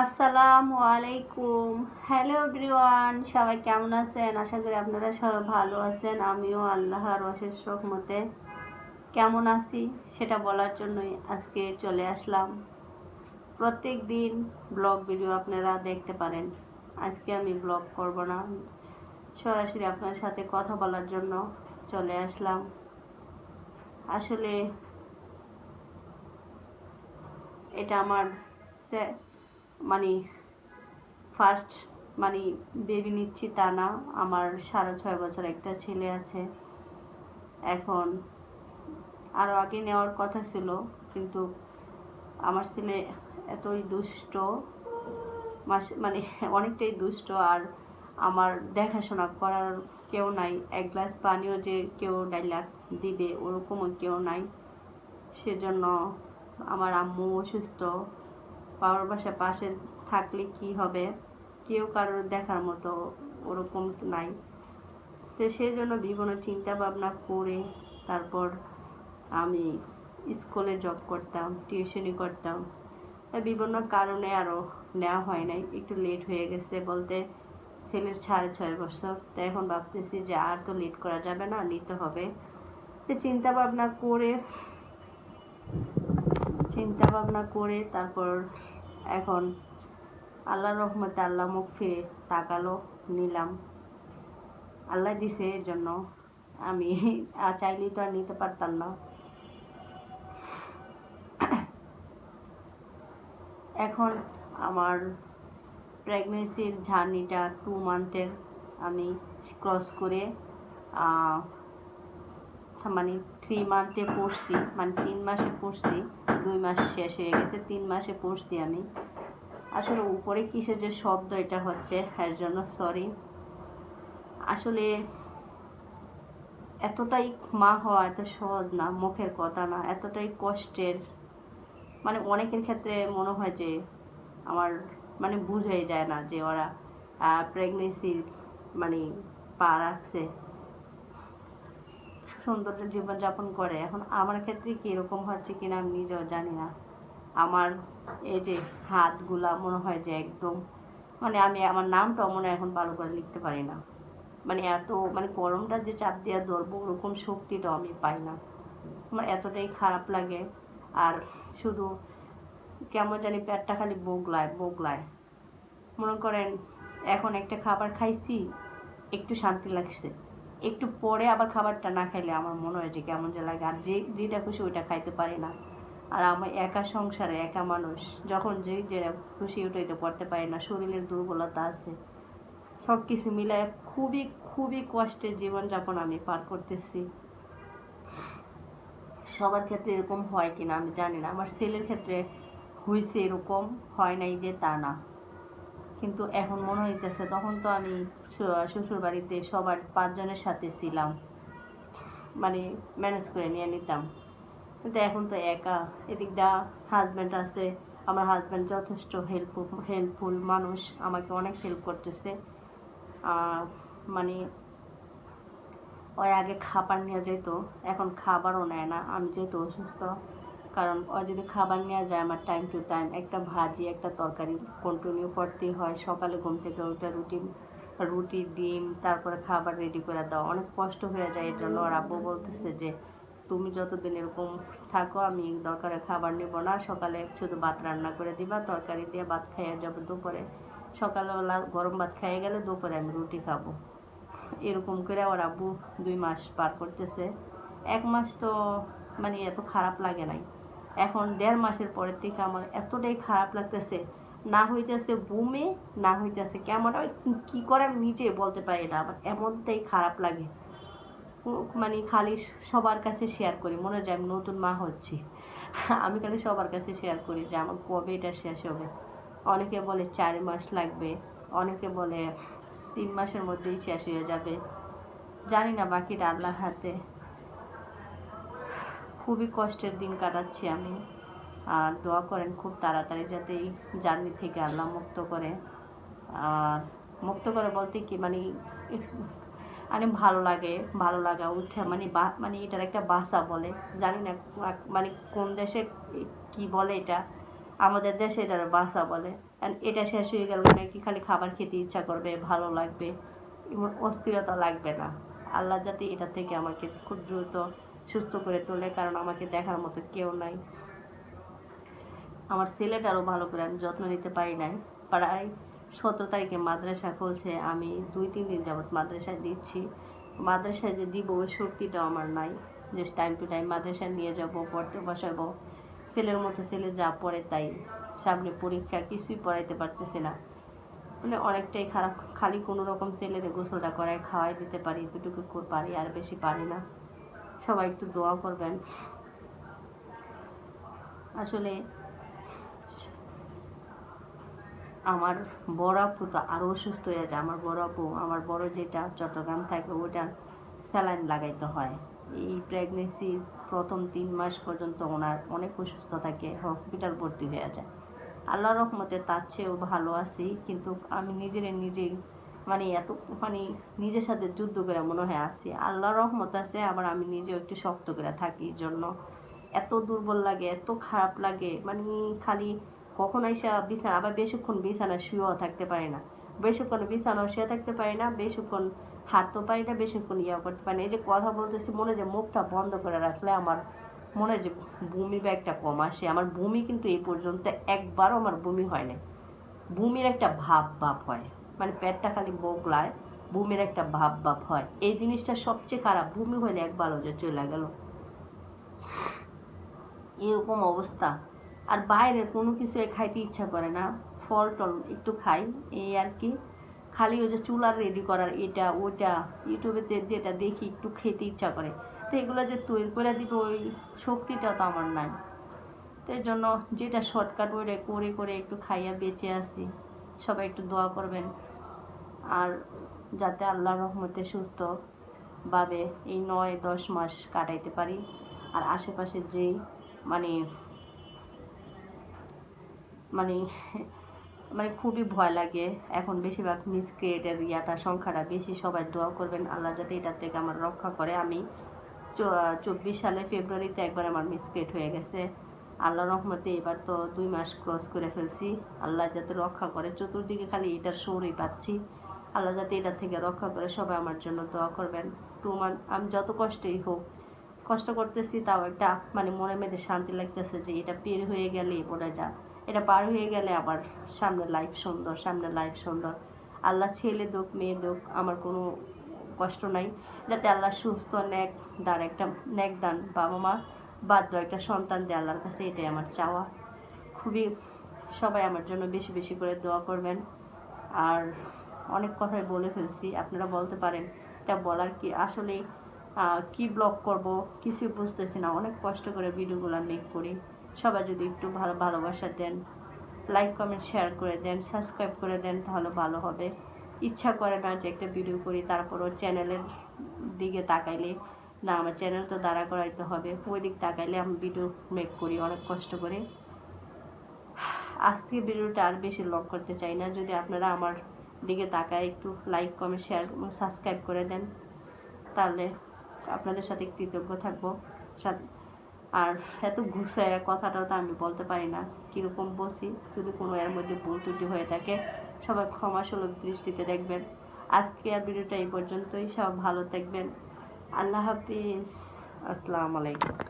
আসসালামু আলাইকুম। Hello everyone সবাই কেমন আছেন? আশা করি আপনারা সবাই ভালো আছেন। আমিও আল্লাহর অশেষ মতে কেমন আছি, সেটা বলার জন্যই আজকে চলে আসলাম। প্রত্যেক দিন ব্লগ ভিডিও আপনারা দেখতে পারেন। আজকে আমি ব্লগ করব না। সরাসরি আপনার সাথে কথা বলার জন্য চলে আসলাম। আসলে এটা আমার মানে ফার্স্ট মানে বেবি নিচ্ছি তা না। আমার সাড়ে ছয় বছর একটা ছেলে আছে। এখন আরও আগে নেওয়ার কথা ছিল, কিন্তু আমার ছেলে এতই দুষ্ট মানে অনেকটাই দুষ্ট আর আমার দেখাশোনা করার কেউ নাই। এক গ্লাস পানিও যে কেউ ডাইলাক দিবে ওরকমও কেউ নাই। সেজন্য আমার আম্মু অসুস্থ। বাবার বাসা পাশে থাকলে কি হবে? কেউ কারোর দেখার মতো ওরকম নাই। তো সেই জন্য বিভিন্ন চিন্তা ভাবনা করে তারপর আমি স্কুলে জব করতাম টিউশনি করতাম। বিভিন্ন কারণে আরও নেওয়া হয় নাই। একটু লেট হয়ে গেছে বলতে ছেলের সাড়ে ছয় বছর। তো এখন ভাবতেছি যে আর তো লেট করা যাবে না, নিতে হবে। তো চিন্তা ভাবনা করে চিন্তা ভাবনা করে তারপর এখন আল্লাহ রহমতে আল্লাহ মুখ ফিরে তাকালো, নিলাম। আল্লাহ দিছে এর জন্য। আমি চাইলেই তো আর নিতে পারতাম না। এখন আমার প্রেগনেন্সির জার্নিটা টু মান্থের আমি ক্রস করে মানে থ্রি মান্থে পড়ছি মানে তিন মাসে পড়ছি, দুই মাস শেষ হয়ে গেছে, তিন মাসে পড়ছি আমি। আসলে উপরে কিসের যে শব্দ, এটা হচ্ছে এর জন্য সরি আসলে এতটাই মা হওয়া এত সহজ না, মুখের কথা না, এতটাই কষ্টের। মানে অনেকের ক্ষেত্রে মনে হয় যে আমার মানে বুঝাই যায় না যে ওরা প্রেগনেন্সি মানে পা রাখছে। সুন্দর জীবনযাপন করে। এখন আমার ক্ষেত্রে কি এরকম হচ্ছে কিনা আমি নিজেও জানি না। আমার এই যে হাতগুলা মনে হয় যে একদম মানে আমি আমার নামটাও মনে এখন ভালো করে লিখতে পারি না। মানে এত মানে গরমটা যে চাপ দিয়ে ধরবো ওরকম শক্তিটাও আমি পাই না। আমার এতটাই খারাপ লাগে। আর শুধু কেমন জানি পেটটা খালি বগলায় বগলায়। মনে করেন এখন একটা খাবার খাইছি, একটু শান্তি লাগছে। একটু পরে আবার খাবারটা না খাইলে আমার মনে হয় যে কেমন যে লাগে। আর যে যেটা খুশি ওইটা খাইতে পারি না। আর আমার একা সংসারে একা মানুষ, যখন যে যেটা খুশি ওটাই তো করতে পারি না। শরীরের দুর্বলতা আছে। সব কিছু মিলায় খুবই খুবই কষ্টের জীবনযাপন আমি পার করতেছি। সবার ক্ষেত্রে এরকম হয় কিনা আমি জানি না। আমার ছেলের ক্ষেত্রে হয়েছে এরকম, হয় নাই যে তা না। কিন্তু এখন মনে হইতেছে তখন তো আমি শ্বশুর বাড়িতে সবার পাঁচজনের সাথে ছিলাম। মানে ম্যানেজ করে নিয়ে নিতাম। কিন্তু এখন তো একা। এদিক দা হাজব্যান্ড আছে। আমার হাজব্যান্ড যথেষ্ট হেল্পফুল হেল্পফুল মানুষ। আমাকে অনেক হেল্প করতেছে। মানে ওই আগে খাবার নিয়ে যেত। এখন খাবারও নেয় না। আমি যেহেতু অসুস্থ। কারণ ও যদি খাবার নেওয়া যায় আমার টাইম টু টাইম একটা ভাজি, একটা তরকারি কন্টিনিউ করতেই হয়। সকালে ঘুম থেকে ওটা রুটি রুটি, ডিম, তারপরে খাবার রেডি করে দাও। অনেক কষ্ট হয়ে যায় এর জন্য ওর আব্বু বলতেছে যে, তুমি যতদিন এরকম থাকো, আমি দরকারে খাবার নেব না। সকালে শুধু ভাত রান্না করে দিবা। তরকারি দিয়ে ভাত খাইয়ে যাব দুপুরে। সকালবেলা গরম ভাত খাইয়ে গেলে দুপুরে আমি রুটি খাব। এরকম করে ওর আব্বু দুই মাস পার করতেছে। এক মাস তো মানে এত খারাপ লাগে নাই। এখন দেড় মাসের পরের থেকে আমার এতটাই খারাপ লাগতেছে না হইতেছে বুমে, না হইতেছে ওই কি করে নিজে বলতে পারি না, আমার এমনটাই খারাপ লাগে। মানে খালি সবার কাছে শেয়ার করি, মনে হয় আমি নতুন মা হচ্ছি। আমি খালি সবার কাছে শেয়ার করি যে আমার কবে এটা শেষ হবে। অনেকে বলে চার মাস লাগবে, অনেকে বলে তিন মাসের মধ্যেই শেষ হয়ে যাবে। জানি না বাকিটা আল্লাহর হাতে। খুবই কষ্টের দিন কাটাচ্ছি আমি। আর দোয়া করেন খুব তাড়াতাড়ি যাতে এই জার্নি থেকে আল্লাহ মুক্ত করে। আর মুক্ত করে বলতে কি মানে মানে ভালো লাগে, ভালো লাগা, উঠে মানে মানে এটার একটা ভাষা বলে। জানি না মানে কোন দেশে কি বলে এটা, আমাদের দেশে এটার বাসা বলে। এটা শেষ হয়ে গেল নাকি খালি খাবার খেতে ইচ্ছা করবে, ভালো লাগবে অস্থিরতা লাগবে না। আল্লাহ যাতে এটা থেকে আমাকে খুব দ্রুত সুস্থ করে তোলে, কারণ আমাকে দেখার মতো কেউ নাই। আমার ছেলেটারও ভালো করে আমি যত্ন নিতে পারি নাই। প্রায় সতেরো তারিখে মাদ্রাসা খুলছে, আমি দুই, তিন দিন যাবত মাদ্রাসায় দিচ্ছি। মাদ্রাসায় যে দিব ওই শক্তিটাও আমার নাই। যে টাইম টু টাইম মাদ্রাসায় নিয়ে যাব, পড়তে বসাবো। ছেলের মতো ছেলে যা পড়ে তাই। সামনে পরীক্ষা, কিছুই পড়াইতে পারতেছে না। মানে অনেকটাই খারাপ। খালি কোনো রকম ছেলের গোসলটা করায় খাওয়াই দিতে পারি কর- পারি, আর বেশি পারি না। সবাই একটু দোয়া করবেন। আসলে আমার বড় আপু তো আরও অসুস্থ হয়ে যায়। আমার বড় আপু, আমার বড় যেটা চট্টগ্রাম থাকে ওটা স্যালাইন লাগাইতে হয়। এই প্রেগনেন্সির প্রথম তিন মাস পর্যন্ত ওনার অনেক অসুস্থ থাকে হসপিটাল ভর্তি হয়ে যায়। আল্লাহ রহমতে তার চেয়েও ভালো আছি, কিন্তু আমি নিজের নিজেই মানে এত মানে নিজের সাথে যুদ্ধ করে মনে হয় আছি। আল্লাহ রহমত আছে, আবার আমি নিজেও একটু শক্ত করে থাকি। জন্য এত দুর্বল লাগে, এত খারাপ লাগে মানে খালি কখন এসে বিছানা, আবার বেশিক্ষণ বিছানা শুয়েও থাকতে পারি না। বেশিক্ষণ বিছানাও শুয়ে থাকতে পারি না, বেশিক্ষণ হাঁটতেও পারি না, বেশিক্ষণ ইয়া করতে পারি না। এই যে কথা বলতেছি, মনে যে মুখটা বন্ধ করে রাখলে আমার মনে যে বমি ব্যাগটা কম আসে। আমার বমি কিন্তু এই পর্যন্ত একবারও আমার বমি হয় না বমির একটা ভাব ভাব হয়। মানে পেটটা খালি বগলায় বমির একটা ভাব ভাব হয়। এই জিনিসটা সবচেয়ে খারাপ, বমি হলে একবারও যে চলে গেল। এরকম অবস্থা। আর বাইরের কোনো কিছু খাইতে ইচ্ছা করে না। ফল টল একটু খাই, এই আর কি। খালি ওই যে চুলার রেডি করার এটা, ওটা ইউটিউবেতে যেটা দেখি একটু খেতে ইচ্ছা করে। তো এগুলো যে তৈরি করে দিবে, ওই শক্তিটা তো আমার নাই। তো এই জন্য যেটা শর্টকাট ওইটা করে করে একটু খাইয়া বেঁচে আসি সবাই একটু দোয়া করবেন। আর যাতে আল্লাহ রহমতে সুস্থ ভাবে এই নয় দশ মাস কাটাইতে পারি। আর আশেপাশে যেই মানে মানে মানে খুবই ভয় লাগে। এখন বেশিরভাগ মিসক্রিয়েটের ইয়াটা, সংখ্যাটা বেশি, সবাই দোয়া করবেন আল্লাহ যাতে এটার থেকে আমার রক্ষা করে। আমি চব্বিশ সালে ফেব্রুয়ারিতে একবার আমার মিসক্রিয়েট হয়ে গেছে। আল্লাহ রহমতে এবার তো দুই মাস ক্রস করে ফেলছি। আল্লাহ যাতে রক্ষা করে, চতুর্দিকে খালি এটার সৌরই পাচ্ছি। আল্লাহ যাতে এটার থেকে রক্ষা করে, সবাই আমার জন্য দোয়া করবেন। টু আমি যত কষ্টই হোক, কষ্ট করতেছি, তাও একটা মানে মনের মধ্যে শান্তি লাগতেছে যে এটা পের হয়ে গেলে ওরা যা এটা পার হয়ে গেলে আবার সামনে লাইফ সুন্দর, সামনে লাইফ সুন্দর। আল্লাহ ছেলে দোক, মেয়ে দোক, আমার কোনো কষ্ট নাই। যাতে আল্লাহ সুস্থ ন্যাক দান, একটা ন্যাক দান বাবা মা, বাধ্য একটা সন্তান দেয় আল্লাহর কাছে, এটাই আমার চাওয়া। খুবই সবাই আমার জন্য বেশি বেশি করে দোয়া করবেন। আর অনেক কথাই বলে ফেলছি, আপনারা বলতে পারেন, এটা বলার কি আসলে কি ব্লগ করব কিছু বুঝতেছি না। অনেক কষ্ট করে ভিডিওগুলো মেক করি। সবাই যদি একটু ভালো ভালোবাসা দেন লাইক কমেন্ট শেয়ার করে দেন সাবস্ক্রাইব করে দেন, তাহলে ভালো হবে। ইচ্ছা করে না যে একটা ভিডিও করি, তারপরও চ্যানেলের দিকে তাকাইলে, না, আমার চ্যানেল তো দাঁড়া করাইতে হবে। ওই দিক তাকাইলে আমি ভিডিও মেক করি, অনেক কষ্ট করে। আজকে ভিডিওটা আর বেশি লক করতে চাই না। যদি আপনারা আমার দিকে তাকায়, একটু লাইক কমেন্ট শেয়ার সাবস্ক্রাইব করে দেন, তাহলে আপনাদের সাথে কৃতজ্ঞ থাকব। সাথে আর এত ঘুষায় কথাটাও তো আমি বলতে পারি না। কীরকম বসি যদি কোনো এর মধ্যে ভুল ত্রুটি হয়ে থাকে, সবাই ক্ষমাসুলভ দৃষ্টিতে দেখবেন। আজকে আর ভিডিওটা এই পর্যন্তই। সব ভালো থাকবেন। আল্লাহ হাফিজ। আসসালামু আলাইকুম।